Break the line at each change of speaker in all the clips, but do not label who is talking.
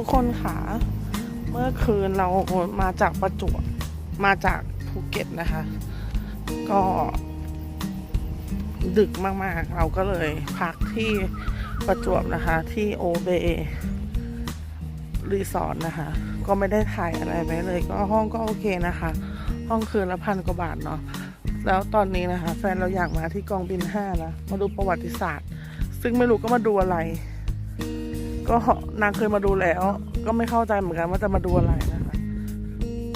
ทุกคนค่ะ เมื่อคืนเรามาจากประจวบมาจากภูเก็ตนะคะ ก็ ดึกมากๆ เราก็เลยพักที่ประจวบนะคะ ที่โอเบรีสอร์ทนะคะ ก็ไม่ได้ถ่ายอะไรไว้เลย ก็ห้องก็โอเคนะคะ ห้องคืนละพันกว่าบาทเนาะแล้วตอนนี้นะคะ แฟนเราอยากมาที่กองบินห้านะมาดูประวัติศาสตร์ ซึ่งไม่รู้ก็มาดูอะไร ก็นางเคยมาดูแล้ว ก็ไม่เข้าใจเหมือนกันว่าจะมาดูอะไรนะคะ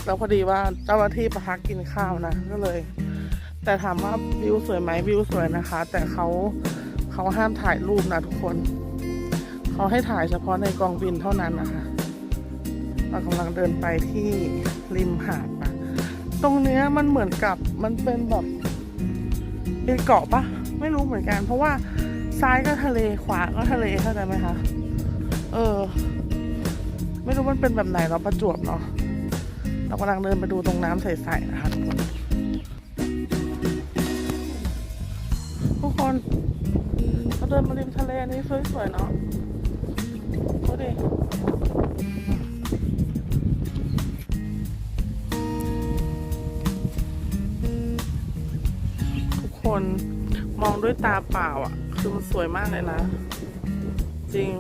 แล้วพอดีว่าเจ้าหน้าที่ประพักกินข้าวนะก็เลย แต่ถามว่าวิวสวยไหมวิวสวยนะคะ แต่เขาเขาห้ามถ่ายรูปนะทุกคนเขาให้ถ่ายเฉพาะในกองบินเท่านั้นนะคะเรากำลังเดินไปที่ริมหาดนะตรงเนี้ยมันเหมือนกับมันเป็นแบบเป็นเกาะปะไม่รู้เหมือนกัน เพราะว่าซ้ายก็ทะเลขวาก็ทะเลเข้าใจไหมคะ เออ ไม่รู้มันเป็นแบบไหนเราประจวบเนาะเรากำลังเดินไปดูตรงน้ำใสๆนะคะทุกคนทุกคนเราเดินมาริมทะเลนี้สวยๆเนาะดูดิทุกคนมองด้วยตาเปล่าอะ คือมันสวยมากเลยนะ จริง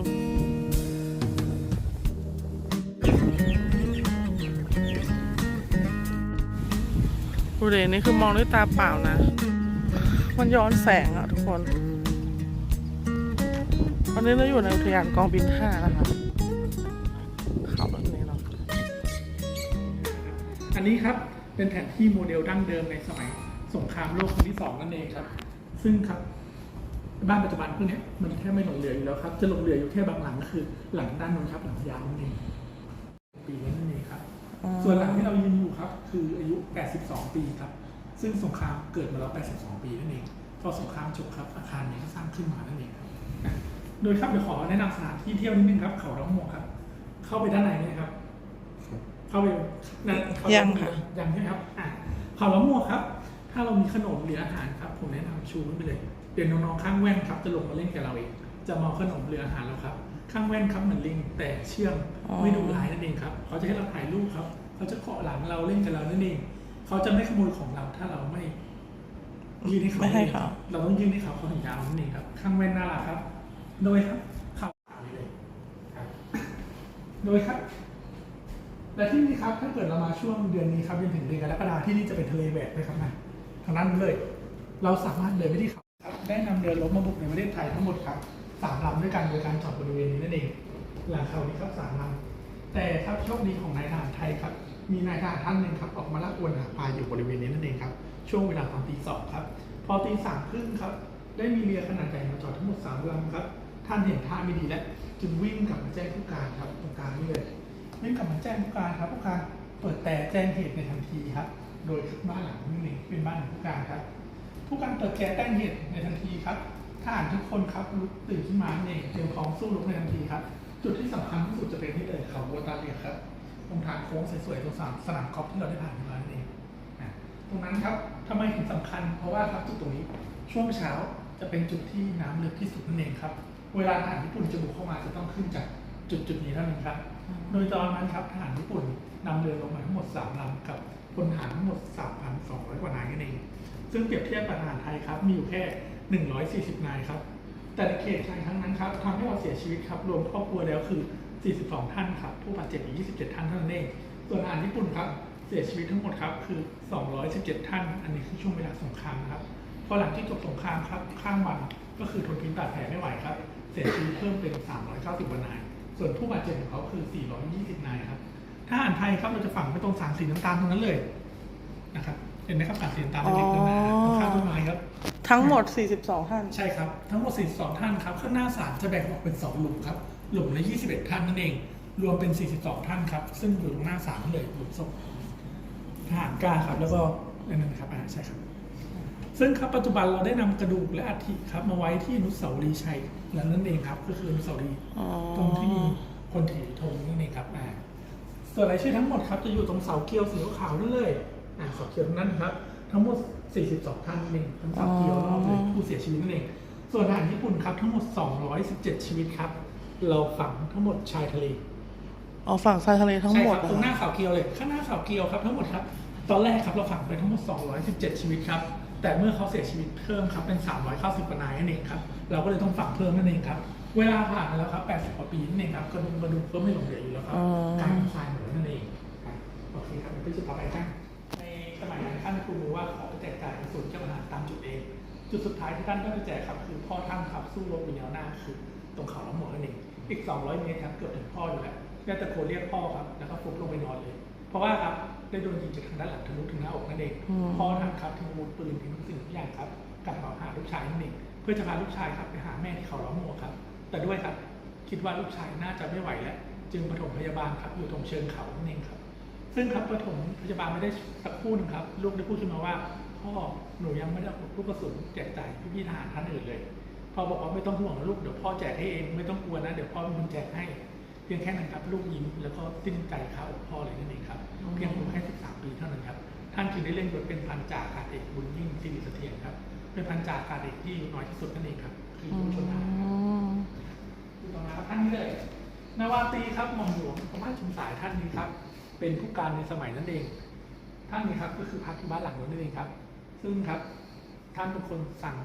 ดูดินี่คือมองด้วยตาเปล่านะ มันย้อนแสงอะทุกคนตอนนี้เราอยู่ในอุทยานกองบินห้านะคะเขาแบบนี้เนาะ
อันนี้ครับเป็นแผนที่โมเดลดั้งเดิมในสมัยสงครามโลกครั้งที่สองนั่นเองครับ ซึ่งครับบ้านปัจจุบันพวกเนี้ยมันแทบไม่หลงเหลืออยู่แล้วครับ จะหลงเหลืออยู่แค่บางหลังก็คือ หลังด้านนู้นครับหลังยาวนั่นเองปีนี้นเอง ส่วนหลังที่เรายืนอยู่ครับ คืออายุ 82 ปีครับ ซึ่งสงครามเกิดมาแล้ว 82 ปีนั่นเอง พอสงครามจบครับอาคารนี้ก็สร้างขึ้นมานั่นเองครับนะโดยครับเดี๋ยวขอแนะนำสถานที่เที่ยวนิดนึงครับเขาร้องหมวกครับ เข้าไปด้านในเลยครับ เข้าไปนั่นเขา
ยังค่ะ
ยังใช่ไหมครับอะเขาล้อมหมวกครับ ถ้าเรามีขนมหรืออาหารครับ ผมแนะนำชูขึ้นไปเลยเดี๋ยวน้องๆข้างแว่นครับจะลงมาเล่นกับเราเอง จะมาเอาขนมหรืออาหารเราครับ ข้างแว่นครับเหมือนลิงแต่เชื่อง
อ๋อ
ไม่ดุร้ายนั่นเองครับเขาจะให้เราถ่ายรูปครับ เขาจะเกาะหลังเราเล่นกับเรานั่นเองเขาจะไม่ขโมยของเราถ้าเราไม่ยื่นให้เขา
ไม่ให้เขา
เราต้องยื่นให้เขาเขาถึงจะเอานั่นเองครับข้างแว่นน่ารักครับ โดยครับเขาเลยครับโดยครับและที่นี่ครับถ้าเกิดเรามาช่วงเดือนนี้ครับจนถึงเดือนกรกฎาที่นี่จะเป็นทะเลแหวกเลยครับนะทางนั้นเลย เราสามารถเดินไปที่เขาครับได้นำเรือรบมาบุกในประเทศไทยทั้งหมดครับสามลำด้วยกันโดยการจอดบริเวณนี้นั่นเองหลังเขานี้ครับสามลำ แต่ครับโชคดีของนายทหารไทยครับ มีนายทหารท่านหนึ่งครับ ออกมาลักอวนหาปลาอยู่บริเวณนี้นั่นเองครับ ช่วงเวลาตอนตีสองครับ พอตีสามครึ่งครับ ได้มีเรือขนาดใหญ่มาจอดทั้งหมดสามลำครับ ท่านเห็นท่าไม่ดีแล้วจึงวิ่งกลับมาแจ้งผู้การครับตรงกางนี่เลยวิ่งกลับมาแจ้งผู้การครับผู้การเปิดแต่แจ้งเหตุในทันทีครับ โดยบ้านหลังนี้เองเป็นบ้านของผู้การครับ ผู้การเปิดแก๊สแจ้งเหตุในทันทีครับทหารทุกคนครับลุกตื่นขึ้นมาเองเตรียมพร้อมสู้รบในทันทีครับ จุดที่สำคัญที่สุดจะเป็นที่เลยเขาโบตาเลียครับตรงทางโค้งสวยๆตรงสนามสนามกอล์ฟที่เราได้ผ่านมานั่นเองอะตรงนั้นครับทำไมถึงสำคัญ เพราะว่าครับจุดตรงนี้ช่วงเช้าจะเป็นจุดที่น้ำลึกที่สุดนั่นเองครับ เวลาทหารญี่ปุ่นจะบุกเข้ามาจะต้องขึ้นจากจุดจุดนี้เท่านั้นครับ โดยตอนนั้นครับทหารญี่ปุ่นนำเรือลงมาทั้งหมด3ลำกับพลทหารทั้งหมด 3,200 กว่านายนั่นเองซึ่งเปรียบเทียบกับทหารไทยครับมีอยู่แค่ 140 นายครับ แต่ในเขตชายครั้งนั้นครับทำให้เราเสียชีวิตครับรวมครอบครัวแล้วคือ 42 ท่านครับผู้บาดเจ็บอีก 27 ท่านเท่านั้นเองส่วนทหารญี่ปุ่นครับเสียชีวิตทั้งหมดครับคือ 217 ท่าน อันนี้คือช่วงเวลาสงครามนะครับพอหลังที่จบสงครามครับข้ามวันก็คือทนพิษบาดแผลไม่ไหวครับเสียชีวิตเพิ่มเป็น 390กว่านาย ส่วนผู้บาดเจ็บของเขาคือ 420 นายครับทหารไทยครับเราจะฝังไว้ตรงสารสีน้ำตาลตรงนั้นเลยนะครับเห็นไหมครับสารสีน้ำตาลเล็กๆนั่นนะข้างต้นไม้ครับ
ทั้งหมด 42 ท่าน
ใช่ครับ ทั้งหมด 42 ท่านครับ ข้างหน้าศาลจะแบ่งออกเป็น 2 หลุมครับ หลุมละ 21 ท่านนั่นเอง รวมเป็น 42 ท่านครับ ซึ่งอยู่ตรงหน้าศาลนั่นเลยหลุมศพทหารกล้าครับ แล้วก็นั่นนะครับอ่าใช่ครับ ซึ่งครับปัจจุบันเราได้นำกระดูกและอัฐิครับ มาไว้ที่อนุสาวรีย์ชัยและนั่นเองครับ ก็คืออนุสาวรีย์
อ๋อ
ตรงที่มีคนถือธงนั่นเองครับอ่าส่วนรายชื่อทั้งหมดครับจะอยู่ตรงเสาเกียวสีขาวๆนั่นเลยอ่าเสาเกียวตรงนั้นครับ ทั้งหมด 42 ท่านนั่นเองทั้งเสาเกียวรอบเลยผู้เสียชีวิตนั่นเอง ส่วนทหารญี่ปุ่นครับทั้งหมด 217 ชีวิตครับ เราฝังทั้งหมดชายทะเล
อ๋อฝั่งชายทะเลทั้งหมด
ใช่ครับ
อะ
ตรงหน้าเขาเกียวเลยข้างหน้าเขาเกียวครับทั้งหมดครับตอนแรกครับเราฝังไปทั้งหมด 217 ชีวิตครับ แต่เมื่อเขาเสียชีวิตเพิ่มครับเป็น 390กว่านายนั่นเองครับ เราก็เลยต้องฝังเพิ่มนั่นเองครับ เวลาผ่านไปแล้วครับ80กว่าปีนั่นเองครับกระดุมกระดุมก็ไม่หลงเหลืออยู่แล้วครับกลายเป็นทรายหมดแล้วนั่นเองครับโอเคครับไปจุดต่อไปครับในส มัยนั้นท่านครูรู้ว่าขอไปแจกจ่ายในส่วนเจ้าพนักตามจุดเอง จุดสุดท้ายที่ท่านก็ไปแจกครับ คือพ่อท่านครับสู้รบอยู่แนวหน้าคือตรงเขาล้ำหมวกนั่นเองอีก 200 เมตรครับเกือบถึงพ่ออยู่แล้วแค่ตะโกนเรียกพ่อครับแล้วก็ฟุบลงไปนอนเลย เพราะว่าครับได้โดนยิงจากทางด้านหลังทะลุถึงหน้าอกนั่นเองพ่อท่านครับทิ้งอาวุธปืนทิ้งทุกสิ่งทุกอย่างครับกลับมาหาลูกชายนั่นเองเพื่อจะพาลูกชายครับไปหาแม่ที่เขาล้อมหมวกครับ แต่ด้วยครับคิดว่าลูกชายน่าจะไม่ไหวแล้ว จึงปฐมพยาบาลครับอยู่ตรงเชิงเขานั่นเองครับ ซึ่งครับปฐมพยาบาลไม่ได้สักครู่หนึงครับ ลูกได้พูดขึ้นมาว่าพ่อหนูยังไม่ได้เอาลูกกระสุนแจกจ่ายพี่ๆทหารท่านอื่นเลยพ่อบอกว่าไม่ต้องห่วงนะลูกเดี๋ยวพ่อแจกให้เองไม่ต้องกลัวนะเดี๋ยวพ่อเป็นคนแจกให้เพียงแค่นั้นครับลูกยิ้มแล้วก็สิ้นใจคาอกพ่อเลยนั่นเองครับเพียงอายุแค่13 ปีเท่านั้นครับท่านจึงได้เล่นบทเป็นพันจ่าอากาศเอกบุญยิ่งสิริเสถียรครับ เป็นพันจ่าอากาศเอกที่อายุน้อยที่สุดนั่นเองครับคือ
อื
ยุวชนทหาร
ม
อยู่ตรงนั้นครับท่านนี้เลยนาวาตรีครับหม่อมหลวงพระมาชุมสายท่านนี้ครับ เป็นผู้การในสมัยนั้นเอง ท่านนี้ครับก็คือพักที่บ้านหลังนั้นนั่เองครับ ซึ่งครับท่านเป็นคนสั่ง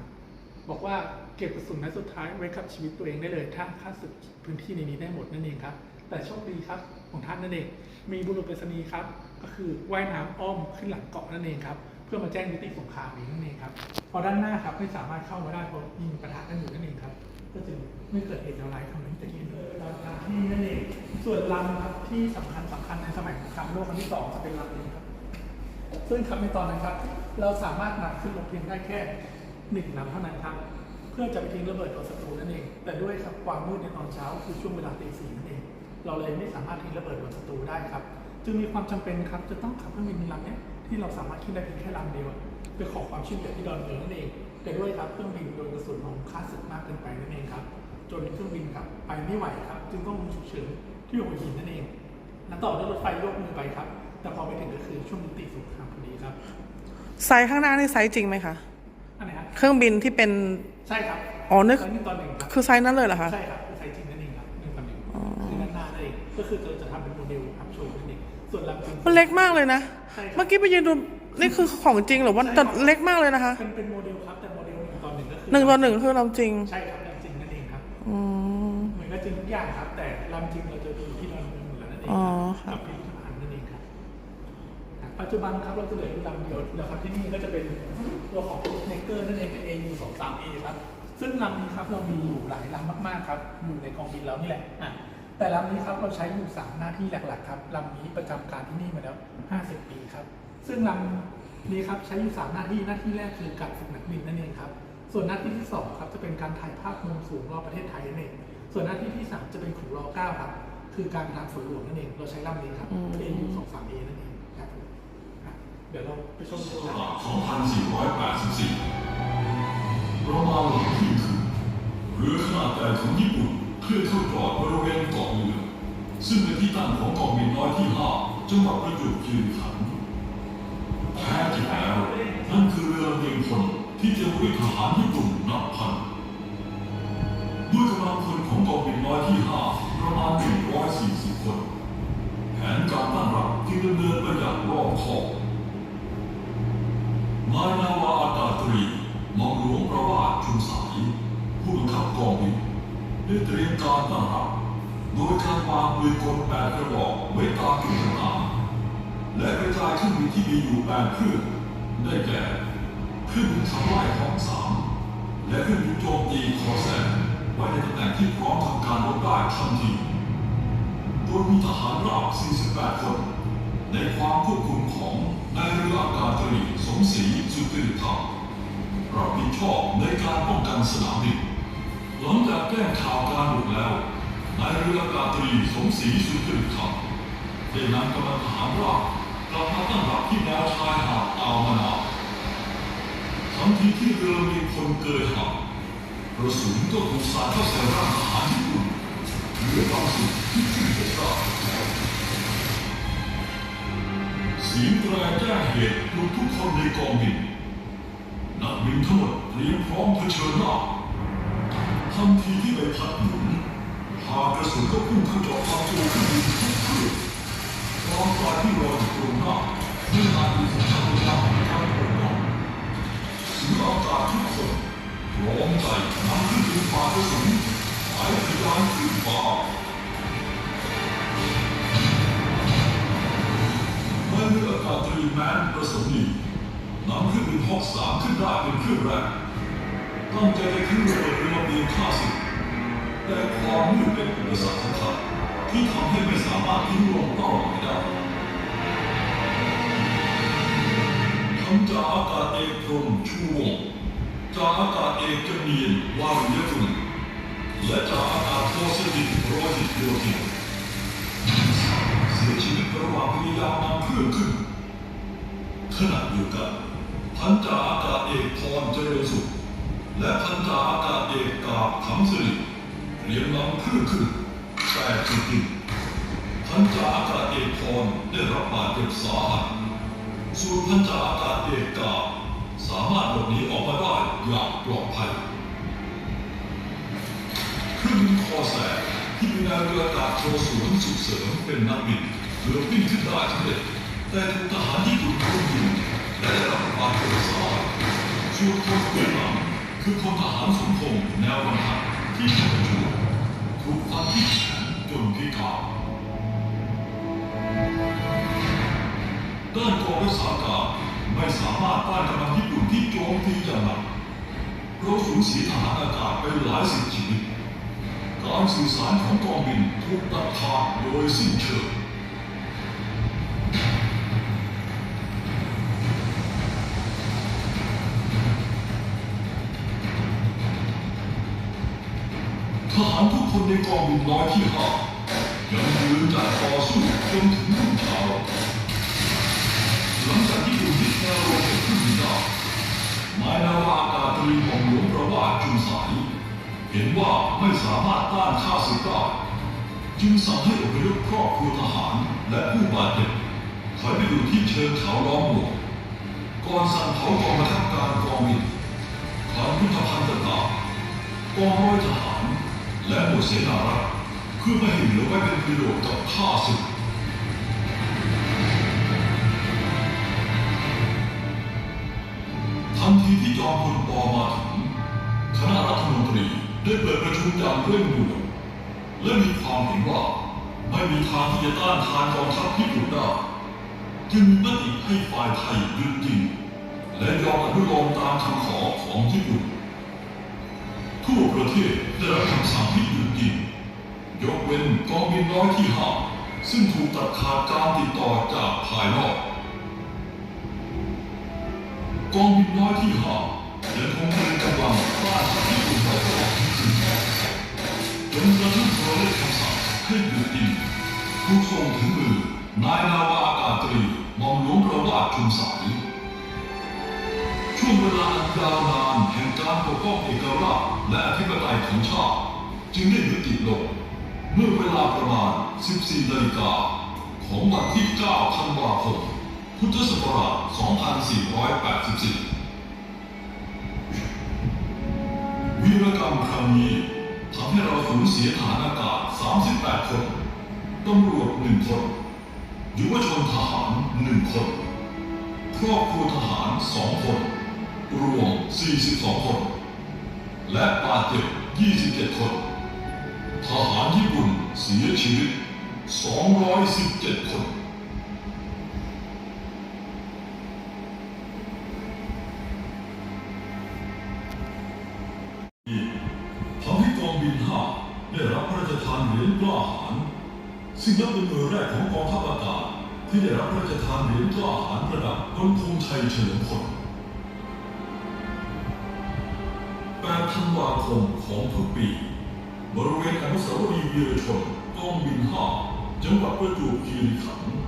บอกว่าเก็บกระสุนนัดสุดท้ายไว้กับชีวิตตัวเองได้เลย ถ้าข้าศึกพื้นที่ในนี้ได้หมดนั่นเองครับ แต่โชคดีครับของท่านนั่นเอง มีบุรุษไปรษณีย์ครับ ก็คือว่ายน้ำอ้อมขึ้นหลังเกาะนั่นเองครับเพื่อมาแจ้งยุติสงครามนี้นั่นเองครับพอด้านหน้าครับไม่สามารถเข้ามาได้เพราะยิงปะทะกันอยู่นั่นเองครับ ก็จึงไม่เกิดเหตุร้ายครั้งนี้จะกินเลยตามที่นั่นเอง ส่วนลำครับที่สำคัญสำคัญในสมัยสงครามโลกครั้งที่สองจะเป็นลำนี้ครับ ซึ่งครับในตอนนั้นครับ เราสามารถนำขึ้นลงเพียงได้แค่หนึ่งลำเท่านั้นครับ เพื่อจะไปทิ้งระเบิดโดนศัตรูนั่นเอง แต่ด้วยครับความมืดในตอนเช้าคือช่วงเวลาตีสี่นั่นเอง เราเลยไม่สามารถทิ้งระเบิดโดนศัตรูได้ครับ จึงมีความจำเป็นครับจะต้องขับเครื่องบินลำนี้ที่เราสามารถขึ้นได้เพียงแค่ลำเดียวไปขอความช่วยเหลือที่ดอนเมืองนั่นเอง แต่ด้วยครับเครื่องบินโดนกระสุนของค่าศึกมากเกินไปนั่นเองครับ จนเครื่องบินครับไปไม่ไหวครับ จึงต้องลงฉุกเฉินที่หัวหินนั่นเอง และต่อด้วยรถไฟโยกมือไปครับ แต่พอไปถึงก็คือช่วงยุติสงครามพอดีครับ
ไซส์ข้างหน้านี่ไซส์จริงไหมคะ
อันไหนครับ
เครื่องบินที่เป็น
ใช่ครับ
อ๋อนึก
แล้วนี่ตอนหนึ่งครับ
คือไซส์นั้นเลยเหรอคะ
ใช่ครับคือไซส์จริงนั่นเองครับหนึ่งตอนหนึ่งคือด้านหน้านั่นเองก็คือเราจะทำเป็นโมเดลครับโชว์นั่นเองส่วนลำจริง
มันเล็กมากเลยนะ
ใช่ครับ
เมื่อกี้ไปยืนดู นี่คือของจริงเหรือว่าแต่เล็กมากเลยนะคะ
เป็นเป็นโมเดลครับแต่โมเดลหนึ่งตอนหนึ่งก็คือ
หนึ่งต่อหนึ่งคือลำจริง
ใช่ครับลำจริงนั่นเองครับ
อืม
เหมือนกับจริงทุกอย่างครับ แต่ลำจริงเราจะดูที่ดอนเมืองหมดแล้วนั่นเอง
อ๋อ
ค
ครั
รับบกับพิพิธภัณฑ์นั่นเองครับปัจจุบันครับเราจะเหลืออยู่ลำเดียวแล้วครับที่นี่ก็จะเป็นตัวของเนเกอร์นั่นเองเป็น AU 2 3 A ครับซึ่งลำนี้ครับเรามีอยู่หลายลำมากๆครับอยู่ในกองบินเรานี่แหละอะแต่ลำนี้ครับเราใช้อยู่สามหน้าที่หลักๆครับลำนี้ประจำการที่นี่มาแล้ว 50 ปีครับ ซึ่งลำนี้ครับใช้อยู่สามหน้าที่หน้าที่แรกคือการฝึกนักบินนั่นเองครับ ส่วนหน้าที่ที่สองครับจะเป็นการถ่ายภาพมุมสูงรอบประเทศไทยนั่นเองส่วนหน้าที่ที่สามจะเป็นของรอเก้าครับคือการทางฝนหลวงนั่นเองเราใช้ลำนี้ครับ
อืม
เอยูสองสามเอนั่นเองครับผมอะเดี๋ยวเราไปชมดูนะ
2484ประมาณหลังเที่ยงคืนเรือขนาดใหญ่ของญี่ปุ่นเคลื่อนเข้าจอดบริเวณเกาะเรือซึ่งเป็นที่ตั้งของกองบินน้อยที่5จังหวัดประจวบคีรีขันธ์ พลที่เต็มไปด้ทหารญี่ปุ่นนับพันด้วยกำลังพลของกองบินน้อยที่5ประมาณ 140 คน แผนการตั้งรับจึงดำเนินไปอย่างรอบคอบนายนาวาอากาศตรีมอมหลวงประวาสชุมสาย ผู้บังคับกองบินได้เตรียมการตั้งรับโดยการวางปืนกลแปดกระบอกไว้ตามจุดต่างๆและกระจายเครื่องบินที่มีอยู่แปดเครื่องได้แก่ เครื่องบินขับไล่ท้องสามและเครื่องบินโจมตีคอแซนไว้ในตำแหน่งที่พร้อมทำการรบได้ทันทีโดยมีทหารราบ 48 คน ในความควบคุมของนายเรืออากาศตรีสมศรีสุติริธรรมรับผิดชอบในการป้องกันสนามบินหลังจากแจ้งข่าวการบุกแล้วนายเรืออากาศตรีสมศรีสุติริธรรมได้นำกำลังทหารราบกลับมาตั้งรับที่แนวชายหาดอ่าวมะนาว ทันทีที่เรือมีคนเกยหางกระสุนก็ถูกสาดเข้าใส่ร่างทหารญี่ปุ่นเหลือบางส่วนที่สิ้นเหตุราบเสียงแตรแจ้งเหตุปลุกทุกคนในกองบินนักบินทั้งหมดเตรียมพร้อมเผชิญหน้าทันทีที่ใบพัดหมุนหากระสุนก็พุ่งเข้าเจาะความจูเครื่องบินทุกเครื่องกองฝ่ายที่รออยู่ตรงหน้าเมื่อนานมีสงครามยาวในการปกป้อง เสืออากาศทุกคนร้องใจนำขึ้นบินฝ่ากระสุนหายทะยานขึ้นฟ้าเมื่อเรืออากาศตรีแมนประสงค์ดีนำเครื่องบินฮอกสามขึ้นได้เป็นเครื่องแรกตั้งใจจะขึ้นเบิดเรือเบียงฆ่าศึกแต่ความมืดเป็นอุปสรรคสำคัญที่ทำให้ไม่สามารถทิ้งลงเป้าหมายได้ ทั้งจ่าอากาศเอกพรมชูวงจ่าอากาศเอกจำเนียนวารุยกุลและจ่าอากาศโทสดิตโรจิตโยธินเสียชีวิตระหว่างพยายามนำเครื่องขึ้นขณะเดียวกันพันจ่าอากาศเอกพรเจริญสุข และพันจ่าอากาศเอกกาบขำสิริเรียมนำเครื่องขึ้นแต่จริงๆพันจ่าอากาศเอกพรได้รับบาดเจ็บสาหัส ส่วนพันจ่าอากาศเอกกาสามารถหลบหนีออกมาได้อย่างปลอดภัยเครื่องบินคอแสที่มีนายเรืออากาศโทสวนสุขเสริมเป็นนักบินเรือบินขึ้นได้สำเร็จแต่ถูกทหารญี่ปุ่นรุมยิงและได้รับบาดเจ็บสาหัสส่วนคนเบื้องหลังคือพลทหารสมพงษ์แนวบรรทัดที่ถูกจูถูกฟันที่แขนจนพิการ ด้านกองรักษาการไม่สามารถต้านกำลังญี่ปุ่นที่โจมตีอย่างหนักเราสูญเสียทหารอากาศไปหลายสิบชีวิตการสื่อสารของกองบินถูกตัดขาดโดยสิ้นเชิงทหารทุกคนในกองบินน้อยที่ห้ายังยืนจัดต่อสู้จนถึง อยู่ยึดแนวโรเนได้นายนาวาอากาศตรีของหลวงประวาสจุนสายเห็นว่าไม่สามารถต้านข้าศึกได้จึงสั่งให้อพยพครอบครัวทหารและผู้บาดเจ็บถอยไปอยู่ที่เชิงเขาล้อมหลวงก่อนสั่งเผากองบังคับการกองบินฐานยุทธภัณฑ์ต่างๆกองร้อยทหารและหน่วยเสนารักษ์เพื่อไม่ให้เหลือไว้เป็นประโยชน์กับข้าศึก ได้เปิดประชุมอย่างเร่งด่วนและมีความเห็นว่า ไม่มีทางที่จะต้านทานกองทัพญี่ปุ่นได้จึงมีมติให้ฝ่ายไทยยุดยิง และยอมอนุโลมตามคำขอของญี่ปุ่น ทั่วประเทศได้รับคำสั่งให้หยุดยิงยกเว้นกองบินน้อยที่ห้าซึ่งถูกตัดขาดการติดต่อจากภายนอกกองบินน้อยที่ห้า ยังคงเป็นกำลังต้านทัพญี่ปุ่นไว้ตลอดถึงจนกระทั่งโทรเลขคำสั่งให้หยุดยิงถูกส่งถึงมือนายนาวาอากาศตรีมอมหลวงประวาสชุมสายช่วงเวลาอันยาวนานแห่งการปกป้องเอกราชและอธิปไตยของชาติจึงได้ยุติลงเมื่อเวลาประมาณ 14นาฬิกาของวันที่ 9 ธันวาคม พุทธศักราช 2484 วีรกรรมครั้งนี้ทำให้เราสูญเสียทหารอากาศ 38 คน ตำรวจ1คน ยุวชนทหาร1คน ครอบครัวทหาร2คน รวม 42 คน และบาดเจ็บ 27 คน ทหารญี่ปุ่นเสียชีวิต 217 คน บินห้าได้รับพระราชทานเหรียญกล้าหาญซึ่งนับเป็นหน่วยแรกของกองทัพอากาศที่ได้รับพระราชทานเหรียญกล้าหาญระดับพลธงชัยเฉลิมพล8ธันวาคมของทุกปี บริเวณอนุสาวรีย์วีรชนกองบินห้าจังหวัดประจวบคีรีขันธ์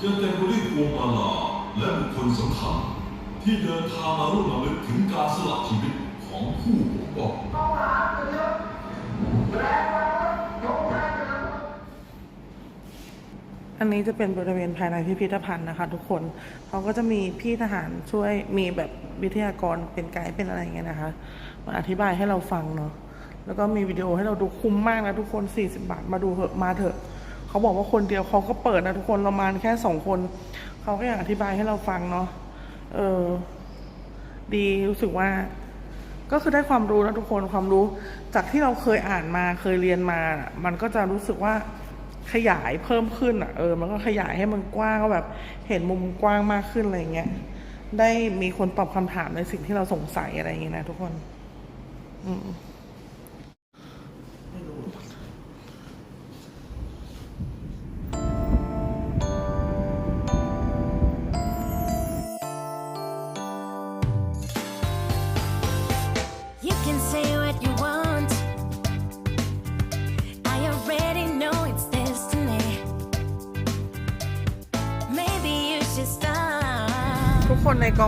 จะเต็มไปด้วยพวงมาลาและบุคคลสำคัญที่เดินทางมาร่วมรำลึกถึงการสละชีวิตของผู้ปกป้อง
อันนี้จะเป็นบริเวณภายในพิพิธภัณฑ์นะคะ ทุกคนเขาก็จะมีพี่ทหารช่วยมีแบบวิทยากรเป็นไกด์เป็นอะไรเงี้ยนะคะ มาอธิบายให้เราฟังเนาะแล้วก็มีวิดีโอให้เราดูคุ้มมากนะทุกคน 40 บาทมาดูเถอะมาเถอะเขาบอกว่าคนเดียวเขาก็เปิดนะทุกคนเรามาแค่สองคนเขาก็อยากอธิบายให้เราฟังเนาะเออดีรู้สึกว่า ก็คือได้ความรู้นะทุกคนความรู้ จากที่เราเคยอ่านมาเคยเรียนมาน่ะมันก็จะรู้สึกว่าขยายเพิ่มขึ้นอะเออมันก็ขยายให้มันกว้างก็แบบเห็นมุมกว้างมากขึ้นอะไรเงี้ยได้มีคนตอบคำถามในสิ่งที่เราสงสัยอะไรอย่างเงี้ยนะทุกคน อืม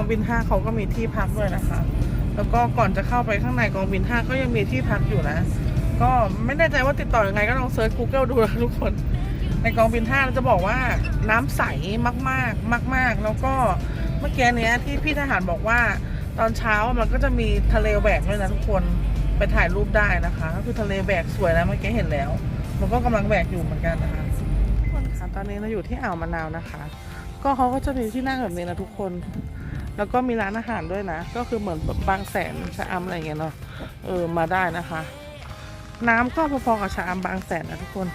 องบิน5เขาก็มีที่พักด้วยนะคะ แล้วก็ก่อนจะเข้าไปข้างในกองบิน5ก็ยังมีที่พักอยู่นะ ก็ไม่แน่ใจว่าติดต่ออยังไงก็ลองเซิร์ช Google ดูนะทุกคน ในกองบิน5เราจะบอกว่าน้ำใสมากๆมาก ๆ แล้วก็เมื่อกี้เนี้ยที่พี่ทหารบอกว่าตอนเช้ามันก็จะมีทะเลแหวกด้วยนะทุกคนไปถ่ายรูปได้นะคะ ก็คือทะเลแหวกสวยนะเมื่อกี้เห็นแล้ว มันก็กำลังแหวกอยู่เหมือนกันนะคะทุกคนคะตอนนี้เราอยู่ที่อ่าวมะนาวนะคะ ก็เขาก็จะมีที่นั่งแบบนี้นะทุกคน แล้วก็มีร้านอาหารด้วยนะ ก็คือเหมือนแบบบางแสนชะอำอะไรเงี้ยเนาะเออมาได้นะคะ น้ำก็พอๆกับชะอำบางแสนนะทุกคน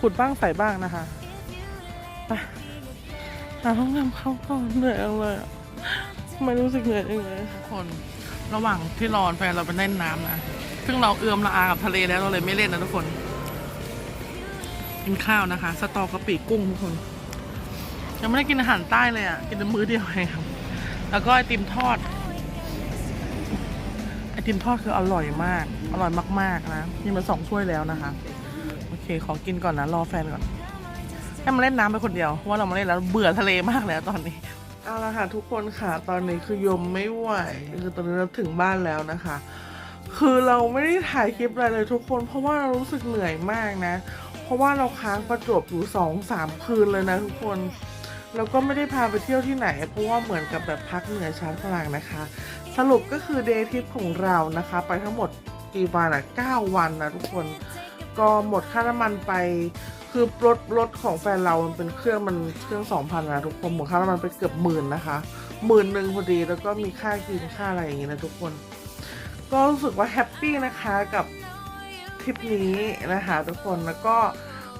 ขุดบ้างใส่บ้างนะคะไปหาห้องน้ำเข้าก่อนเหนื่อยเลยไม่รู้สึกเหนื่อยเลยทุกคนระหว่างที่รอนแฟนเราไปเล่นน้ำนะซึ่งเราเอื้อมละอากับทะเลแล้วเราเลยไม่เล่นนะทุกคนกินข้าวนะคะ สตอกระปิกุ้งทุกคน ยังไม่ได้กินอาหารใต้เลยอะ กินแต่มื้อเดียวเองครับ แล้วก็ไอติมทอด ไอติมทอดคืออร่อยมาก อร่อยมากๆนะนี่มาสองถ้วยแล้วนะคะ โอเค ขอกินก่อนนะ รอแฟนก่อน ให้มาเล่นน้ำไปคนเดียว ว่าเรามาเล่นแล้วเบื่อทะเลมากแล้วตอนนี้ เอาละค่ะทุกคนค่ะ ตอนนี้คือยมไม่ไหว คือตอนนี้เราถึงบ้านแล้วนะคะ คือเราไม่ได้ถ่ายคลิปอะไรเลยทุกคน เพราะว่าเรารู้สึกเหนื่อยมากนะ เพราะว่าเราค้างประจวบอยู่สองสามคืนเลยนะทุกคน แล้วก็ไม่ได้พาไปเที่ยวที่ไหน เพราะว่าเหมือนกับแบบพักเหนือชานฝรั่งนะคะ สรุปก็คือเดย์ทริปของเรานะคะ ไปทั้งหมดกี่วันอะ9วันนะทุกคนก็หมดค่าน้ำมันไปคือรถรถของแฟนเรามันเป็นเครื่องมันเครื่องสองพันนะทุกคนหมดค่าน้ำมันไปเกือบหมื่นนะคะหมื่นหนึ่งพอดีแล้วก็มีค่ากินค่าอะไรอย่างงี้นะทุกคน ก็รู้สึกว่าแฮปปี้นะคะกับทริปนี้นะคะทุกคนแล้วก็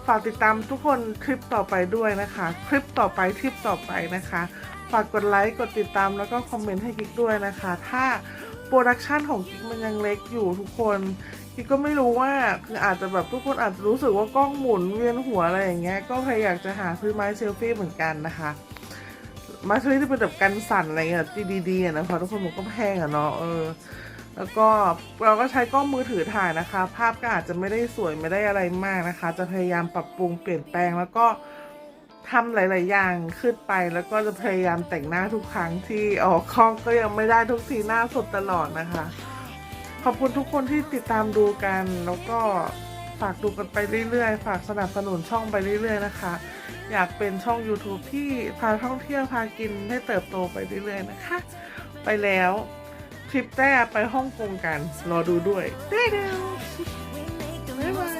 ฝากติดตามทุกคนคลิปต่อไปด้วยนะคะ คลิปต่อไปทริปต่อไปนะคะ ฝากกดไลค์กดติดตามแล้วก็คอมเมนต์ให้กิ๊กด้วยนะคะ ถ้าโปรดักชันของกิ๊กมันยังเล็กอยู่ทุกคนกิ๊กก็ไม่รู้ว่าคืออาจจะแบบทุกคนอาจจะรู้สึกว่ากล้องหมุนเวียนหัวอะไรอย่างเงี้ยก็พยายามจะหาซื้อไม้เซลฟี่เหมือนกันนะคะไม้เซลฟี่ที่เป็นแบบกันสั่นอะไรเงี้ยดีๆอะนะคะทุกคนมันก็แพงอะเนาะเออ แล้วก็เราก็ใช้กล้องมือถือถ่ายนะคะ ภาพก็อาจจะไม่ได้สวยไม่ได้อะไรมากนะคะ จะพยายามปรับปรุงเปลี่ยนแปลงแล้วก็ทำหลาย ๆ อย่างขึ้นไปแล้วก็จะพยายามแต่งหน้าทุกครั้งที่ออกกล้องก็ยังไม่ได้ทุกทีหน้าสดตลอดนะคะ ขอบคุณทุกคนที่ติดตามดูกัน แล้วก็ฝากดูกันไปเรื่อย ๆ ฝากสนับสนุนช่องไปเรื่อย ๆ นะคะ อยากเป็นช่อง YouTube ที่พาท่องเที่ยวพากินให้เติบโตไปเรื่อย ๆ นะคะ ไปแล้ว คลิปแต้ไปฮ่องกงกัน รอดูด้วยเด้เด้บ๊ายบาย